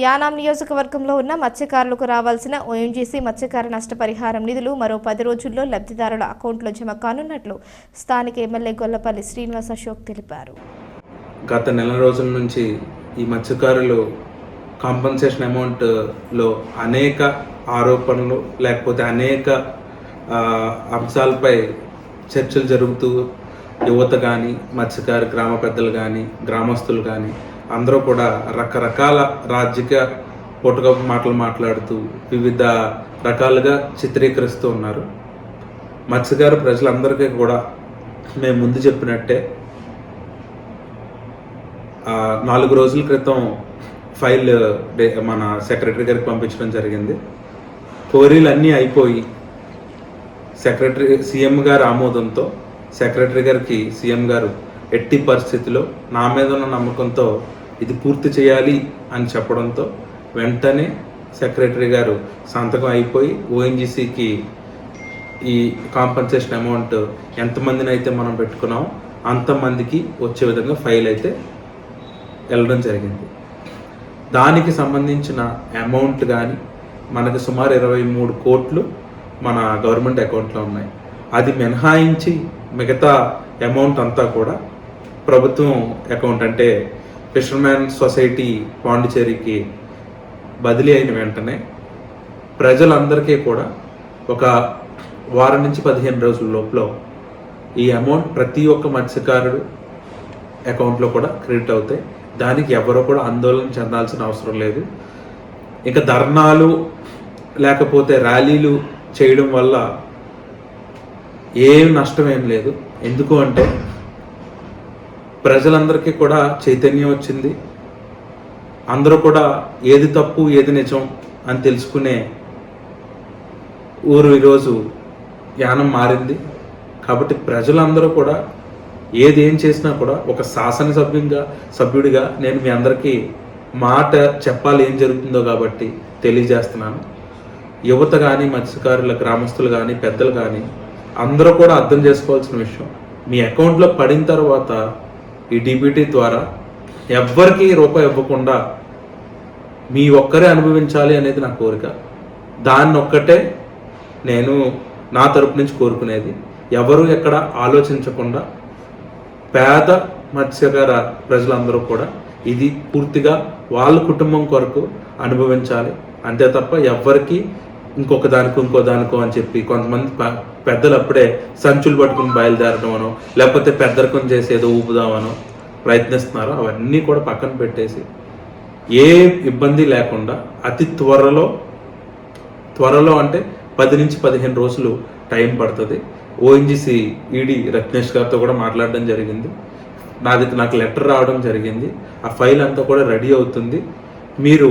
యానాం నియోజకవర్గంలో ఉన్న మత్స్యకారులకు రావాల్సిన ఓఎంజీసీ మత్స్యకార నష్టపరిహారం నిధులు మరో పది రోజుల్లో లబ్ధిదారుల అకౌంట్లో జమ కానున్నట్లు స్థానిక ఎమ్మెల్యే గొల్లపల్లి శ్రీనివాస్ అశోక్ తెలిపారు. గత నెల రోజుల నుంచి ఈ మత్స్యకారులు కాంపన్సేషన్ అమౌంట్లో అనేక ఆరోపణలు లేకపోతే అనేక అంశాలపై చర్చలు జరుగుతూ యువత కానీ మత్స్యకారు గ్రామ పెద్దలు కానీ గ్రామస్తులు కానీ అందరూ కూడా రకరకాల రాజకీయ పుట్టుక మాటలు మాట్లాడుతూ వివిధ రకాలుగా చిత్రీకరిస్తూ ఉన్నారు. మత్స్యకారు ప్రజలందరికీ కూడా మేము ముందు చెప్పినట్టే నాలుగు రోజుల క్రితం ఫైల్ మన సెక్రటరీ గారికి పంపించడం జరిగింది. కోరీలు అన్నీ అయిపోయి సెక్రటరీ సీఎం గారి ఆమోదంతో సెక్రటరీ గారికి సీఎం గారు ఎట్టి పరిస్థితిలో నా మీద ఉన్న నమ్మకంతో ఇది పూర్తి చేయాలి అని చెప్పడంతో వెంటనే సెక్రటరీ గారు సంతకం అయిపోయి ఓఎన్జీసీకి ఈ కాంపన్సేషన్ అమౌంట్ ఎంతమందిని అయితే మనం పెట్టుకున్నామో అంతమందికి వచ్చే విధంగా ఫైల్ అయితే వెళ్ళడం జరిగింది. దానికి సంబంధించిన అమౌంట్ కానీ మనకు సుమారు ఇరవై మూడు కోట్లు మన గవర్నమెంట్ అకౌంట్లో ఉన్నాయి. అది మినహాయించి మిగతా అమౌంట్ అంతా కూడా ప్రభుత్వం అకౌంట్ అంటే ఫిషర్మ్యాన్ సొసైటీ పాండిచేరికి బదిలీ అయిన వెంటనే ప్రజలందరికీ కూడా ఒక వారం నుంచి పదిహేను రోజుల లోపల ఈ అమౌంట్ ప్రతి ఒక్క మత్స్యకారుడు అకౌంట్లో కూడా క్రెడిట్ అవుతాయి దానికి ఎవరో కూడా ఆందోళన చెందాల్సిన అవసరం లేదు. ఇంకా ధర్నాలు లేకపోతే ర్యాలీలు చేయడం వల్ల ఏం నష్టం ఏం లేదు. ఎందుకు అంటే ప్రజలందరికీ కూడా చైతన్యం వచ్చింది. అందరూ కూడా ఏది తప్పు ఏది నిజం అని తెలుసుకునే ఊరు ఈరోజు యానం మారింది. కాబట్టి ప్రజలందరూ కూడా ఏది ఏం చేసినా కూడా ఒక శాసనసభ్యంగా సభ్యుడిగా నేను మీ అందరికీ మాట చెప్పాలి ఏం జరుగుతుందో కాబట్టి తెలియజేస్తున్నాను. యువత కానీ మత్స్యకారుల గ్రామస్తులు కానీ పెద్దలు కానీ అందరూ కూడా అర్థం చేసుకోవాల్సిన విషయం. మీ అకౌంట్లో పడిన తర్వాత ఈ డీబీటీ ద్వారా ఎవ్వరికి రూపాయి ఇవ్వకుండా మీ ఒక్కరే అనుభవించాలి అనేది నా కోరిక. దాన్ని ఒక్కటే నేను నా తరపు నుంచి కోరుకునేది. ఎవరు ఎక్కడ ఆలోచించకుండా పేద మత్స్యకార ప్రజలందరూ కూడా ఇది పూర్తిగా వాళ్ళ కుటుంబం కొరకు అనుభవించాలి. అంతే తప్ప ఎవ్వరికి ఇంకొక దానికో ఇంకో దానికో అని చెప్పి కొంతమంది పెద్దలు అప్పుడే సంచులు పట్టుకుని బయలుదేరడమనో లేకపోతే పెద్దరికం చేసేదో ఊపుదామనో ప్రయత్నిస్తున్నారో. అవన్నీ కూడా పక్కన పెట్టేసి ఏ ఇబ్బంది లేకుండా అతి త్వరలో త్వరలో అంటే పది నుంచి పదిహేను రోజులు టైం పడుతుంది. ఓఎన్జీసీ ఈడీ రత్నేష్ గారితో కూడా మాట్లాడడం జరిగింది. నాది నాకు లెటర్ రావడం జరిగింది. ఆ ఫైల్ అంతా కూడా రెడీ అవుతుంది. మీరు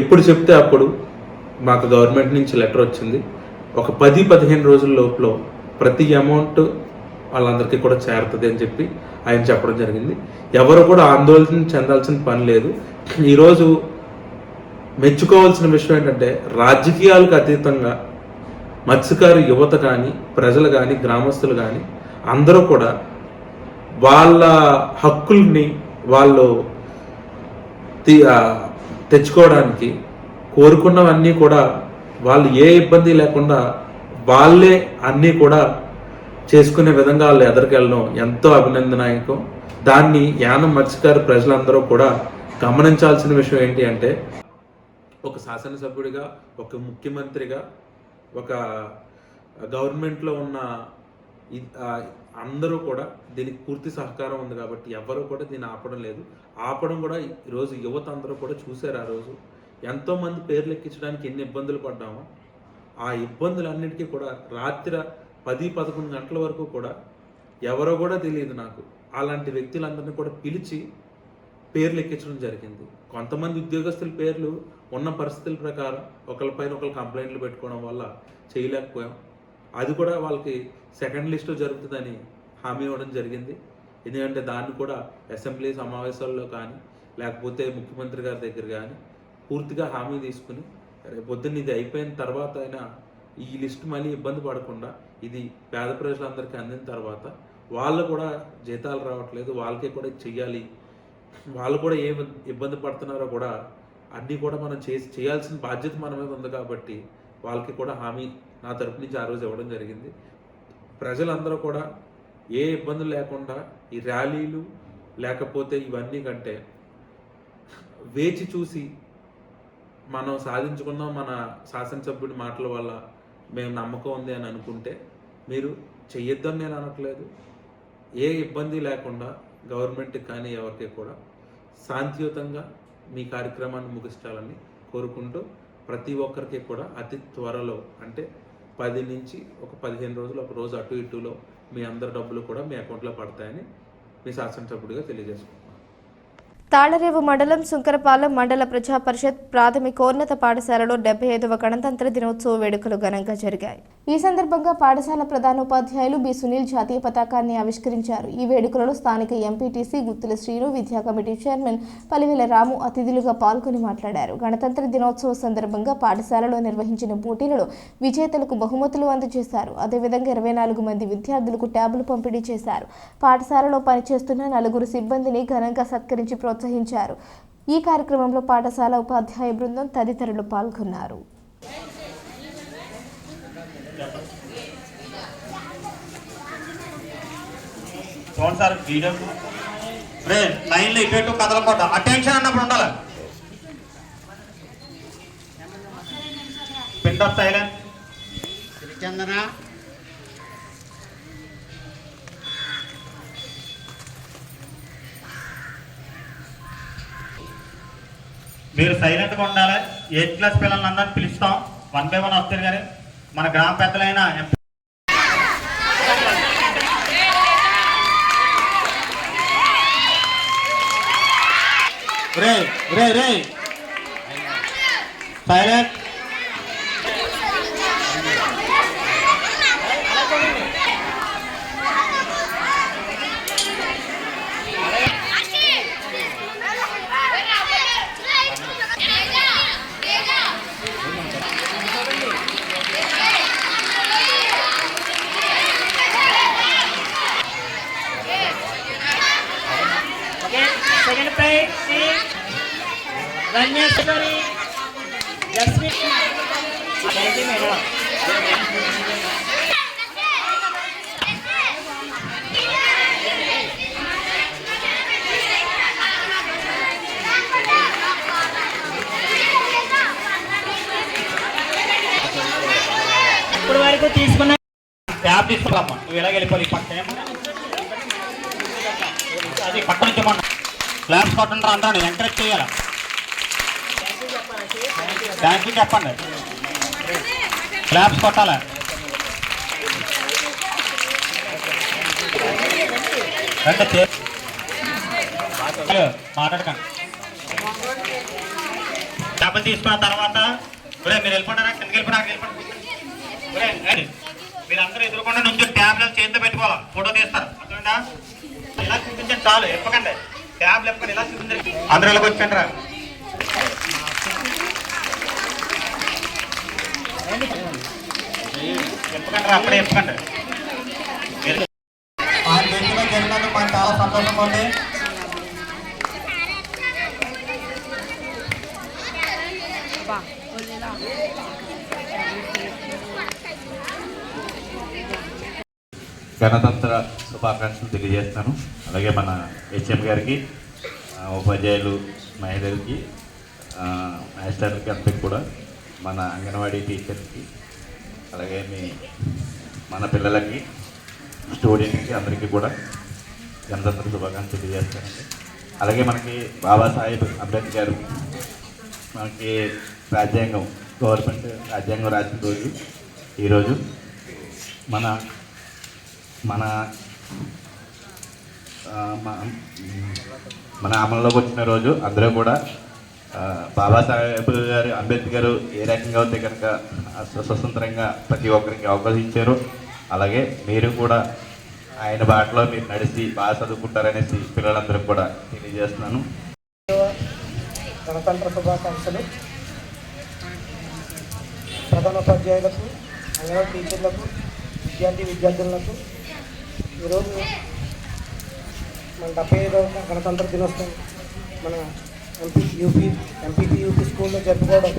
ఎప్పుడు చెప్తే అప్పుడు మాకు గవర్నమెంట్ నుంచి లెటర్ వచ్చింది. ఒక పది పదిహేను రోజుల లోపల ప్రతి అమౌంట్ వాళ్ళందరికీ కూడా చేరుతుంది అని చెప్పి ఆయన చెప్పడం జరిగింది. ఎవరు కూడా ఆందోళన చెందాల్సిన పని లేదు. ఈరోజు మెచ్చుకోవాల్సిన విషయం ఏంటంటే రాజకీయాలకు అతీతంగా మత్స్యకారు యువత కానీ ప్రజలు కానీ గ్రామస్తులు కానీ అందరూ కూడా వాళ్ళ హక్కుల్ని వాళ్ళు తీ- తెచ్చుకోవడానికి కోరుకున్నవన్నీ కూడా వాళ్ళు ఏ ఇబ్బంది లేకుండా వాళ్ళే అన్నీ కూడా చేసుకునే విధంగా వాళ్ళు ఎదరికెళ్ళడం ఎంతో అభినందనాయకం. దాన్ని యానం మత్స్యకారు ప్రజలందరూ కూడా గమనించాల్సిన విషయం ఏంటి అంటే ఒక శాసనసభ్యుడిగా ఒక ముఖ్యమంత్రిగా ఒక గవర్నమెంట్లో ఉన్న అందరూ కూడా దీనికి పూర్తి సహకారం ఉంది కాబట్టి ఎవరు కూడా దీన్ని ఆపడం లేదు. ఆపడం కూడా ఈరోజు యువత అందరూ కూడా చూశారు ఆ రోజు. ఎంతోమంది పేర్లు ఎక్కించడానికి ఎన్ని ఇబ్బందులు పడ్డామో ఆ ఇబ్బందులన్నిటికీ కూడా రాత్రి పది పదకొండు గంటల వరకు కూడా ఎవరో కూడా తెలియదు నాకు. అలాంటి వ్యక్తులందరినీ కూడా పిలిచి పేర్లు ఎక్కించడం జరిగింది. కొంతమంది ఉద్యోగస్తుల పేర్లు ఉన్న పరిస్థితుల ప్రకారం ఒకరిపైన ఒకరు కంప్లైంట్లు పెట్టుకోవడం వల్ల చేయలేకపోయాం. అది కూడా వాళ్ళకి సెకండ్ లిస్ట్ జరుగుతుందని హామీ ఇవ్వడం జరిగింది. ఎందుకంటే దాన్ని కూడా అసెంబ్లీ సమావేశాల్లో కానీ లేకపోతే ముఖ్యమంత్రి గారి దగ్గర కానీ పూర్తిగా హామీ తీసుకుని రేపు పొద్దున్న ఇది అయిపోయిన తర్వాత అయినా ఈ లిస్ట్ మళ్ళీ ఇబ్బంది పడకుండా ఇది పేద ప్రజలందరికీ అందిన తర్వాత వాళ్ళు కూడా జీతాలు రావట్లేదు వాళ్ళకి కూడా చెయ్యాలి వాళ్ళు కూడా ఏ ఇబ్బంది పడుతున్నారో కూడా అన్నీ కూడా మనం చేసి చేయాల్సిన బాధ్యత మన మీద ఉంది కాబట్టి వాళ్ళకి కూడా హామీ నా తరపు నుంచి ఆ రోజు ఇవ్వడం జరిగింది. ప్రజలందరూ కూడా ఏ ఇబ్బందులు లేకుండా ఈ ర్యాలీలు లేకపోతే ఇవన్నీ కంటే వేచి చూసి మనం సాధించుకున్నాం మన శాసనసభ్యుడి మాటల వల్ల మేము నమ్మకం ఉంది అని అనుకుంటే మీరు చెయ్యొద్దని నేను అనట్లేదు. ఏ ఇబ్బంది లేకుండా గవర్నమెంట్కి కానీ ఎవరికి కూడా శాంతియుతంగా మీ కార్యక్రమాన్ని ముగించాలని కోరుకుంటూ ప్రతి ఒక్కరికి కూడా అతి త్వరలో అంటే పది నుంచి ఒక పదిహేను రోజులు ఒక రోజు అటు ఇటులో మీ అందరి డబ్బులు కూడా మీ అకౌంట్లో పడతాయని మీ శాసనసభ్యుడిగా తెలియజేసుకుంటాను తాళరేవు మండలం సుంకరపాలెం మండల ప్రజా పరిషత్ ప్రాథమికోన్నత పాఠశాలలో డెబ్బై ఐదవ గణతంత్ర దినోత్సవ వేడుకలు ఘనంగా జరిగాయి. ఈ సందర్భంగా పాఠశాల ప్రధానోపాధ్యాయులు బి. సునీల్ జాతీయ పతాకాన్ని ఆవిష్కరించారు. ఈ వేడుకలలో స్థానిక ఎంపీటీసీ గుత్తుల శ్రీను విద్యా కమిటీ చైర్మన్ పలివెల రాము అతిథులుగా పాల్గొని మాట్లాడారు. గణతంత్ర దినోత్సవ సందర్భంగా పాఠశాలలో నిర్వహించిన పోటీలలో విజేతలకు బహుమతులు అందజేశారు. అదేవిధంగా ఇరవై నాలుగు మంది విద్యార్థులకు ట్యాబులు పంపిణీ చేశారు. పాఠశాలలో పనిచేస్తున్న నలుగురు సిబ్బందిని ఘనంగా సత్కరించి ప్రోత్సహించారు. ఈ కార్యక్రమంలో పాఠశాల ఉపాధ్యాయ బృందం తదితరులు పాల్గొన్నారు. చూడండి సార్ వీడియో. రే లైన్లో ఇటు ఇటు కదలకూడదు అటెన్షన్ అన్నప్పుడు ఉండాలి. పిండ్ ఆఫ్ సైలెన్స్ మీరు సైలెంట్గా ఉండాలి. ఎయిత్ క్లాస్ పిల్లల్ని అందరిని పిలుస్తాం. వన్ బై వన్ వస్తారు కానీ మన గ్రామ పెద్దలైన ఎంపీ రే రే. Silent second prize Dhanyeshwari Lakshmi thank you madam ఇప్పుడు వరకు తీసుకున్న ట్యాబ్ తీసుకోవాలమ్మా. నువ్వు ఎలా వెళ్ళిపోయి పక్కన అది పక్కన నుంచి క్లాప్స్ కొట్టండి అంటాను ఎంకరేజ్ చేయాలి? థ్యాంక్ యూ చెప్పండి. క్లాప్స్ కొట్టాలి? రెండు మాట్లాడకండి. డబ్బులు తీసుకున్న తర్వాత మీరు వెళ్ళిపోంటారా కిందకి వెళ్ళిపోయినా వెళ్ళిపోండి. మీరందరూ ఎదురుకుండా నుంచి ట్యాబ్లెట్ చేతితో పెట్టుకోవాలి. ఫోటో తీస్తారు. అర్థమైందా? ఇలా చూపించండి చాలు ఎప్పకండి. ట్యాబ్లు ఎప్పకండి? ఇలా చూపించండి. అందరూ ఇలా వచ్చండి రా. ఎప్పకండి రా అప్పుడే ఎప్పకండి. మీరు- ఆ జరిగినందుకు మాకు చాలా సంతోషంగా ఉంది. గణతంత్ర శుభాకాంక్షలు తెలియజేస్తాను. అలాగే మన హెచ్ఎం గారికి ఉపాధ్యాయులు మహిళలకి ఆ, మాస్టర్లకి అందరికి కూడా మన అంగన్వాడీ టీచర్కి అలాగే మీ మన పిల్లలకి స్టూడెంట్కి అందరికీ కూడా గణతంత్ర శుభాకాంక్షలు తెలియజేస్తానండి అలాగే మనకి బాబాసాహెబ్ అంబేద్కర్ మనకి రాజ్యాంగం గవర్నమెంట్ రాజ్యాంగం రాసిన రోజు ఈరోజు మన మన మన అమల్లోకి వచ్చిన రోజు అందరూ కూడా బాబాసాహెబ్ గారు అంబేద్కర్ ఏ రకంగా అయితే కనుక స్వతంత్రంగా ప్రతి ఒక్కరికి అవకాశం ఇచ్చారు. అలాగే మీరు కూడా ఆయన బాటలో మీరు నడిచి బాగా చదువుకుంటారనేసి పిల్లలందరికీ కూడా తెలియజేస్తున్నాను. గణతంత్ర శుభాకాంక్షలు. ప్రధానోపాధ్యాయులకు అంగన్వాడీ టీచర్లకు విద్యార్థి విద్యార్థులకు ఈరోజు మన డెబ్బై ఐదవ గణతంత్ర దినోత్సవం మన ఎంపీ యూపీ ఎంపీపీ యూపీ స్కూల్లో జరుపుకోవడం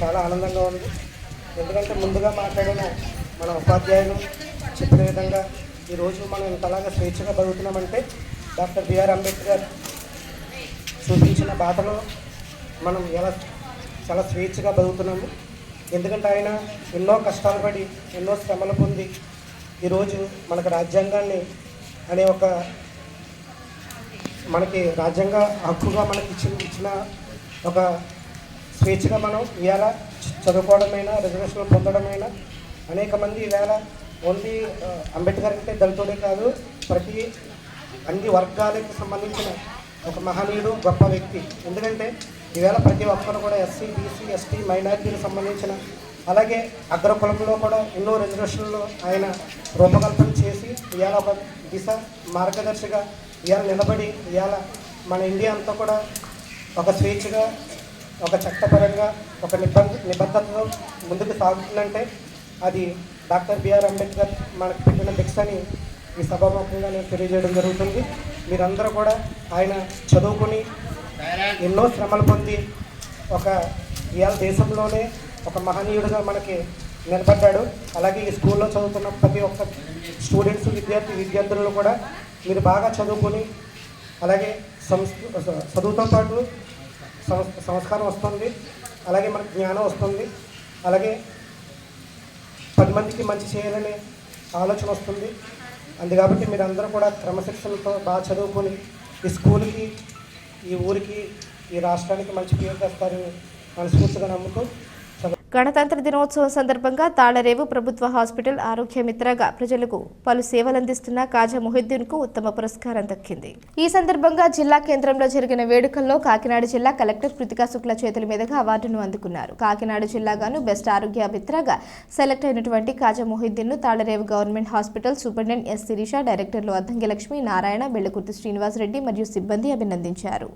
చాలా ఆనందంగా ఉంది. ఎందుకంటే ముందుగా మాట్లాడిన మన ఉపాధ్యాయులు చెప్పిన విధంగా ఈరోజు మనం ఇంతలాగా స్వేచ్ఛగా బతుకుతున్నామంటే డాక్టర్ బిఆర్ అంబేద్కర్ చూపించిన బాటలో మనం ఎలా చాలా స్వేచ్ఛగా బతుకుతున్నాము. ఎందుకంటే ఆయన ఎన్నో కష్టాలు పడి ఎన్నో శ్రమలు పొంది ఈరోజు మనకు రాజ్యాంగాన్ని అనే ఒక మనకి రాజ్యాంగ హక్కుగా మనకి ఇచ్చిన ఇచ్చిన ఒక స్వేచ్ఛగా మనం ఇవాళ చదువుకోవడమైనా రిజర్వేషన్లు పొందడమైనా అనేక మంది ఈవేళ ఓన్లీ అంబేద్కర్ అంటే దళితుడే కాదు ప్రతి అన్ని వర్గాలకు సంబంధించిన ఒక మహనీయుడు గొప్ప వ్యక్తి. ఎందుకంటే ఈవేళ ప్రతి ఒక్కరు కూడా ఎస్సీ బీసీ ఎస్టీ మైనారిటీలకు సంబంధించిన అలాగే అగ్రకులంలో కూడా ఎన్నో రిజర్వేషన్లు ఆయన రూపకల్పన చేసి ఇవాళ ఒక దిశ మార్గదర్శిగా ఇవాళ నిలబడి ఇవాళ మన ఇండియా అంతా కూడా ఒక స్వేచ్ఛగా ఒక చట్టపరంగా ఒక నిబంధ నిబద్ధతతో ముందుకు సాగుతుందంటే అది డాక్టర్ బిఆర్ అంబేద్కర్ మనకు పెట్టిన భిక్ష అని ఈ సభాముఖంగా నేను తెలియజేయడం జరుగుతుంది. మీరందరూ కూడా ఆయన చదువుకుని ఎన్నో శ్రమలు పొంది ఒక ఇవాళ దేశంలోనే ఒక మహనీయుడిగా మనకి నిలబడ్డాడు. అలాగే ఈ స్కూల్లో చదువుతున్న ప్రతి ఒక్క స్టూడెంట్స్ విద్యార్థి విద్యార్థులను కూడా మీరు బాగా చదువుకొని అలాగే సంస్కృ చదువుతో పాటు సంస్కారం వస్తుంది. అలాగే మనకు జ్ఞానం వస్తుంది. అలాగే పది మందికి మంచి చేయాలనే ఆలోచన వస్తుంది. అందు కాబట్టి మీరు అందరూ కూడా క్రమశిక్షణతో బాగా చదువుకొని ఈ స్కూల్కి ఈ ఊరికి ఈ రాష్ట్రానికి మంచి పేరు తెస్తారని మనస్ఫూర్తిగా నమ్ముతూ గణతంత్ర దినోత్సవం సందర్భంగా తాళరేవు ప్రభుత్వ హాస్పిటల్ ఆరోగ్య మిత్రగా ప్రజలకు పలు సేవలందిస్తున్న కాజా మొహిద్దీన్కు ఉత్తమ పురస్కారం దక్కింది. ఈ సందర్భంగా జిల్లా కేంద్రంలో జరిగిన వేడుకల్లో కాకినాడ జిల్లా కలెక్టర్ కృతికా శుక్ల చేతుల మీదుగా అవార్డును అందుకున్నారు. కాకినాడ జిల్లాగాను బెస్ట్ ఆరోగ్య మిత్రగా సెలెక్ట్ అయినటువంటి Kaja మొహిద్దీన్ను Talarevu government hospital superintendent S Sirisha డైరెక్టర్లు అద్దంగి లక్ష్మి నారాయణ బెళ్ళకుర్తి శ్రీనివాసరెడ్డి మరియు సిబ్బంది అభినందించారు.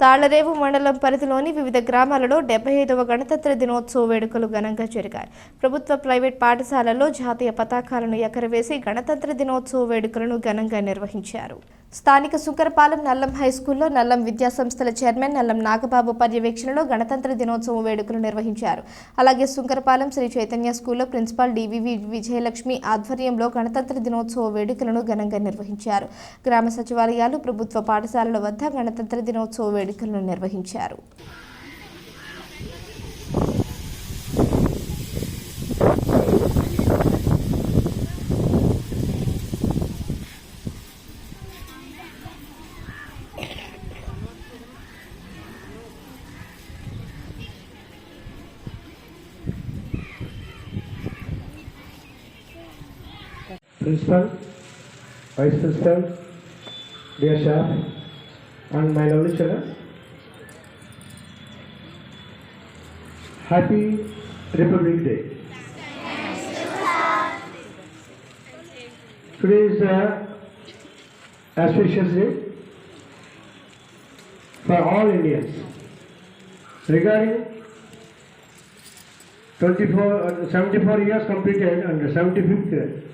తాళరేవు మండలం పరిధిలోని వివిధ గ్రామాలలో డెబ్బై ఐదవ గణతంత్ర దినోత్సవ వేడుకలు ఘనంగా జరిగాయి. ప్రభుత్వ ప్రైవేట్ పాఠశాలల్లో జాతీయ పతాకాలను ఎగరవేసి గణతంత్ర దినోత్సవ వేడుకలను ఘనంగా నిర్వహించారు. స్థానిక సుకరపాలెం నల్లం హై స్కూల్లో నల్లం విద్యా సంస్థల చైర్మన్ నల్లం నాగబాబు పర్యవేక్షణలో గణతంత్ర దినోత్సవ వేడుకలు నిర్వహించారు. అలాగే సుంకరపాలెం శ్రీ చైతన్య స్కూల్లో ప్రిన్సిపాల్ డివివి విజయలక్ష్మి ఆధ్వర్యంలో గణతంత్ర దినోత్సవ వేడుకలను ఘనంగా నిర్వహించారు. గ్రామ సచివాలయాలు ప్రభుత్వ పాఠశాలల వద్ద గణతంత్ర దినోత్సవ వేడుకలను నిర్వహించారు. Principal, vice principal, dear staff, and my lovely children. Happy Republic Day. Today is the auspicious day for all Indians. Regarding 24, uh, 74 years completed and 75th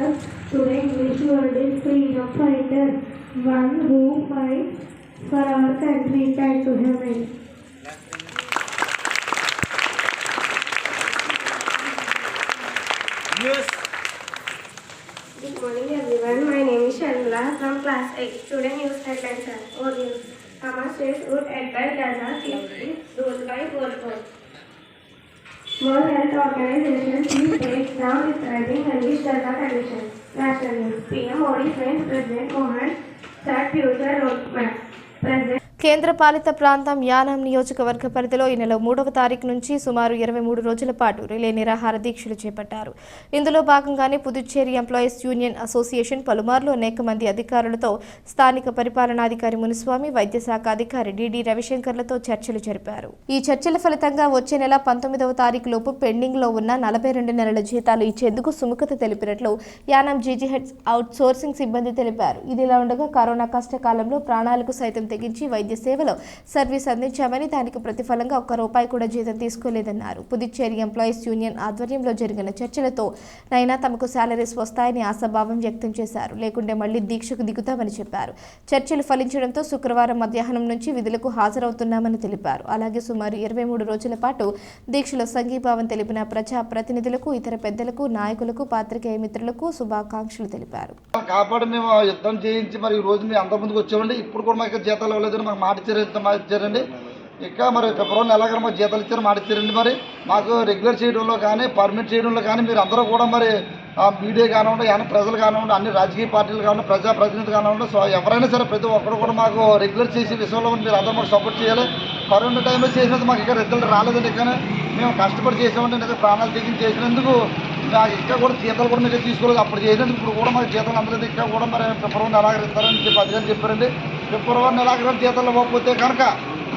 fourth class. Today English word is freedom fighter, one who fights for our country tied to heaven. Good morning everyone. My name is Sharmila from class 8. Today news headlines are audience. Hamas says would attack Gaza safely, ruled by World World Health Organization three breaks now describing the Harish Darma condition. Nationally, PM Modi French President Mohan said future roadmap. President కేంద్ర పాలిత ప్రాంతం యానం నియోజకవర్గ పరిధిలో ఈ నెల మూడవ తారీఖు నుంచి సుమారు ఇరవై మూడు రోజుల పాటు రిలే నిరాహార దీక్షలు చేపట్టారు. ఇందులో భాగంగానే పుదుచ్చేరి ఎంప్లాయీస్ యూనియన్ అసోసియేషన్ పలుమార్లు అనేక మంది అధికారులతో స్థానిక పరిపాలనాధికారి మునిస్వామి వైద్య శాఖ అధికారి డిడి రవిశంకర్లతో చర్చలు జరిపారు. ఈ చర్చల ఫలితంగా వచ్చే నెల పంతొమ్మిదవ తారీఖు లోపు పెండింగ్లో ఉన్న నలభై రెండు నెలల జీతాలు ఇచ్చేందుకు సుముఖత తెలిపినట్లు యానం జీజీహెచ్ అవుట్ సోర్సింగ్ సిబ్బంది తెలిపారు. ఇదిలా ఉండగా కరోనా కష్టకాలంలో ప్రాణాలకు సైతం తెగించి వైద్య సేవలో సర్వీస్ అందించామని దానికి ప్రతిఫలంగా ఒక్క రూపాయి కూడా జీతం తీసుకోలేదన్నారు. పుదుచ్చేరి ఎంప్లాయీస్ యూనియన్ ఆధ్వర్యంలో జరిగిన చర్చలతో నైనా తమకు శాలరీస్ వస్తాయని ఆశాభావం వ్యక్తం చేశారు. లేకుంటే మళ్ళీ దీక్షకు దిగుతామని చెప్పారు. చర్చలు ఫలించడంతో శుక్రవారం మధ్యాహ్నం నుంచి విధులకు హాజరవుతున్నామని తెలిపారు. అలాగే సుమారు ఇరవై మూడు రోజుల పాటు దీక్షలో సంఘీభావం తెలిపిన ప్రజా ప్రతినిధులకు ఇతర పెద్దలకు నాయకులకు పాత్రికేయ మిత్రులకు శుభాకాంక్షలు తెలిపారు. కాపాడు మేము యుద్ధం చేయించి మరి ఈ రోజు అంత ముందుకు వచ్చామండి ఇప్పుడు కూడా మాకు జీతాలు ఇవ్వలేదని మాకు మాట ఇచ్చారు ఇంత మాట ఇచ్చారండి ఇంకా మరి ఫిబ్రవరి నెల మాకు జీతాలు ఇచ్చారు మాట ఇచ్చారండి మరి. మాకు రెగ్యులర్ చేయడంలో కానీ పర్మిట్ చేయడంలో కానీ మీరు అందరూ కూడా మరి మీడియా కానివ్వండి కానీ ప్రజలు కానివ్వండి అన్ని రాజకీయ పార్టీలు కానివ్వండి ప్రజాప్రతినిధులు కానివ్వండి సో ఎవరైనా సరే ప్రతి ఒక్కరు కూడా మాకు రెగ్యులర్ చేసే విషయంలో మీరు అందరూ మాకు సపోర్ట్ చేయాలి. కరోనా టైంలో చేసినందుకు మాకు ఇంకా రిజల్ట్ రాలేదండి కానీ మేము కష్టపడి చేసామంటే ఇంకా ప్రాణాలు తెగించి చేసినందుకు. నాకు ఇంకా కూడా జీతాలు కూడా మీరు తీసుకోలేదు. అప్పుడు చేసినందుకు ఇప్పుడు కూడా మాకు జీతాలు అందలేదు. ఇంకా కూడా మరి ఫిబ్రవరి నెలాగరిస్తారని చెప్పి అధికారులు చెప్పారండి. ఫిబ్రవరి నెలాగరం జీతాలు ఇవ్వకపోతే కనుక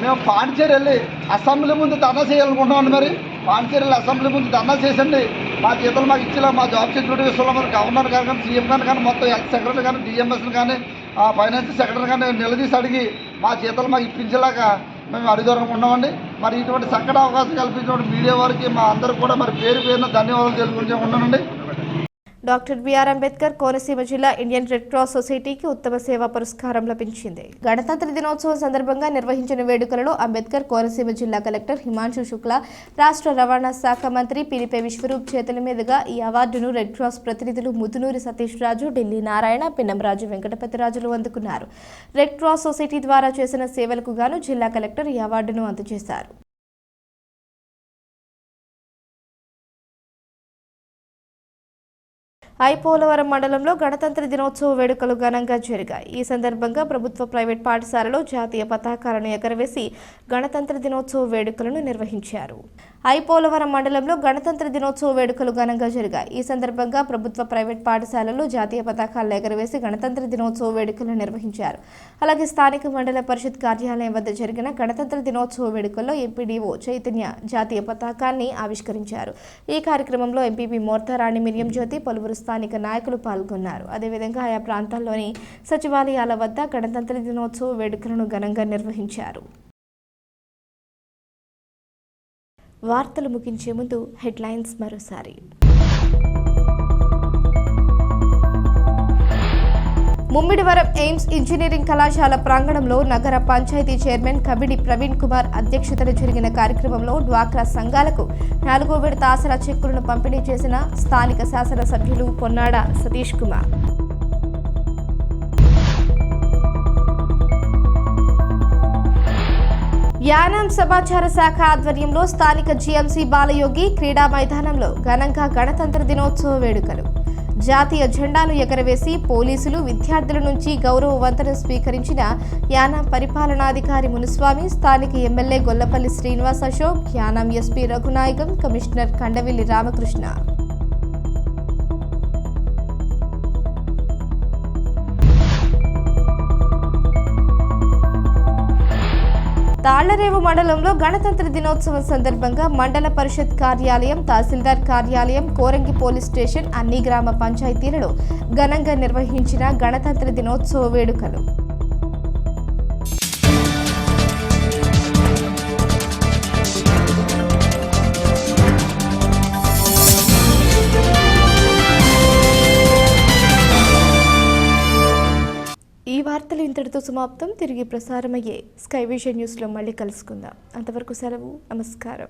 మేము పాండిచేరి వెళ్ళి అసెంబ్లీ ముందు ధర్నా చేయాలనుకుంటున్నామండి మరి. పాండిచేరి వెళ్ళి అసెంబ్లీ ముందు ధర్నా చేసండి. మా జీతాలు మాకు ఇచ్చేలా మా జాబ్ సెక్యూరిటీ విషయంలో మరి గవర్నర్ గారు కానీ సీఎం గారు కానీ మొత్తం హెల్త్ సెక్రటరీ కానీ డిఎంఎస్ని కానీ ఫైనాన్స్ సెక్రటరీ కానీ నిలదీసి అడిగి మా జీతాలు మాకు ఇప్పించేలాగా మేము అడుగుదనుకుంటున్నామండి మరి ఇటువంటి సక్కడ అవకాశం కల్పించినటువంటి మీడియా వారికి మా అందరూ కూడా మరి పేరు పేరున ధన్యవాదాలు తెలుపుకుంటున్నానండి డాక్టర్ బిఆర్ అంబేద్కర్ కోనసీమ జిల్లా ఇండియన్ రెడ్ క్రాస్ సొసైటీకి ఉత్తమ సేవా పురస్కారం లభించింది. గణతంత్ర దినోత్సవం సందర్భంగా నిర్వహించిన వేడుకలలో అంబేద్కర్ కోనసీమ జిల్లా కలెక్టర్ హిమాంశు శుక్లా రాష్ట్ర రవాణా శాఖ మంత్రి పిలిపే విశ్వరూప్ చేతుల మీదుగా ఈ అవార్డును రెడ్ క్రాస్ ప్రతినిధులు ముతునూరి సతీష్ రాజు ఢిల్లీ నారాయణ పిన్నంరాజు వెంకటపతిరాజులు అందుకున్నారు. రెడ్ క్రాస్ సొసైటీ ద్వారా చేసిన సేవలకు గాను జిల్లా కలెక్టర్ ఈ అవార్డును అందజేశారు. ఐపోలవరం మండలంలో గణతంత్ర దినోత్సవ వేడుకలు ఘనంగా జరిగాయి. ఈ సందర్భంగా ప్రభుత్వ ప్రైవేట్ పాఠశాలలో జాతీయ పతాకాలను ఎగరవేసి గణతంత్ర దినోత్సవ వేడుకలను నిర్వహించారు. ఐపోలవరం మండలంలో గణతంత్ర దినోత్సవ వేడుకలు ఘనంగా జరిగాయి. ఈ సందర్భంగా ప్రభుత్వ ప్రైవేట్ పాఠశాలలు జాతీయ పతాకాలను ఎగరవేసి గణతంత్ర దినోత్సవ వేడుకలు నిర్వహించారు. అలాగే స్థానిక మండల పరిషత్ కార్యాలయం వద్ద జరిగిన గణతంత్ర దినోత్సవ వేడుకల్లో ఎంపీడీఓ చైతన్య జాతీయ పతాకాన్ని ఆవిష్కరించారు. ఈ కార్యక్రమంలో ఎంపీపీ మోర్తారాణి మిరియం జ్యోతి పలువురు స్థానిక నాయకులు పాల్గొన్నారు. అదేవిధంగా ఆయా ప్రాంతాల్లోని సచివాలయాల వద్ద గణతంత్ర దినోత్సవ వేడుకలను ఘనంగా నిర్వహించారు. వార్తలు ముగించే ముందు హెడ్లైన్స్ మరోసారి. ముమ్మిడివరం ఎయిమ్స్ ఇంజనీరింగ్ కళాశాల ప్రాంగణంలో నగర పంచాయతీ చైర్మన్ కబిడి ప్రవీణ్ కుమార్ అధ్యక్షతన జరిగిన కార్యక్రమంలో డ్వాక్రా సంఘాలకు నాలుగో విడత ఆసరా చెక్కులను పంపిణీ చేసిన స్థానిక శాసనసభ్యులు పొన్నాడ సతీష్ కుమార్. యానాం సమాచార శాఖ ఆధ్వర్యంలో స్థానిక జీఎంసీ బాలయోగి క్రీడా మైదానంలో ఘనంగా గణతంత్ర దినోత్సవ వేడుకలు. జాతీయ జెండాను ఎగరవేసి పోలీసులు విద్యార్థుల నుంచి గౌరవ వంతన స్వీకరించిన యానాం పరిపాలనాధికారి మునుస్వామి స్థానిక MLA Gollapalli Srinivas Ashok Yanam SP Raghunayakam commissioner Kandavilli Ramakrishna. Tallarevu మండలంలో గణతంత్ర దినోత్సవం సందర్భంగా మండల పరిషత్ కార్యాలయం తహసీల్దార్ కార్యాలయం కోరంగి పోలీస్ స్టేషన్ అన్ని గ్రామ పంచాయతీలలో ఘనంగా నిర్వహించిన గణతంత్ర దినోత్సవ వేడుకలు. సమాప్తం. తిరిగి ప్రసారమయ్యే స్కైవిజన్ న్యూస్లో మళ్ళీ కలుసుకుందాం. అంతవరకు సెలవు నమస్కారం.